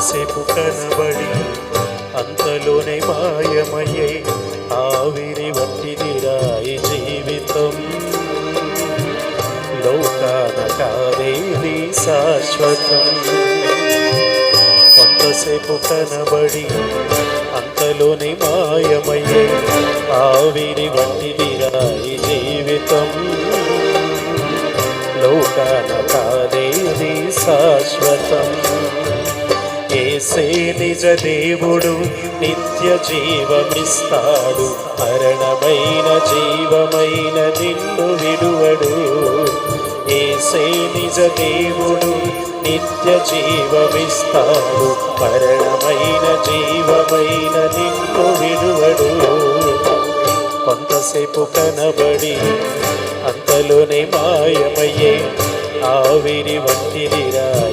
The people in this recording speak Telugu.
కాసేపు కనబడి అంతలోనే మాయమయ్యే ఆవిరి వంటిదిరాయి జీవితం. లోకాన కాదేది శాశ్వతం. కొంతసేపు కనబడి అంతలోనే మాయమయ్యే ఆవిరి వంటిదిరాయి జీవితం. లోకాన కాదేది శాశ్వతం. ఏసే నిజ దేవుడు నిత్య జీవమిస్తాడు. మరణమైన జీవమైన నిన్ను విడువడు. ఏసే నిజ దేవుడు నిత్య జీవమిస్తాడు. మరణమైన జీవమైన నిన్ను విడువడు. కొంతసేపు కనబడి అంతలోనే మాయమయ్యే ఆవిరి వంటిదిరా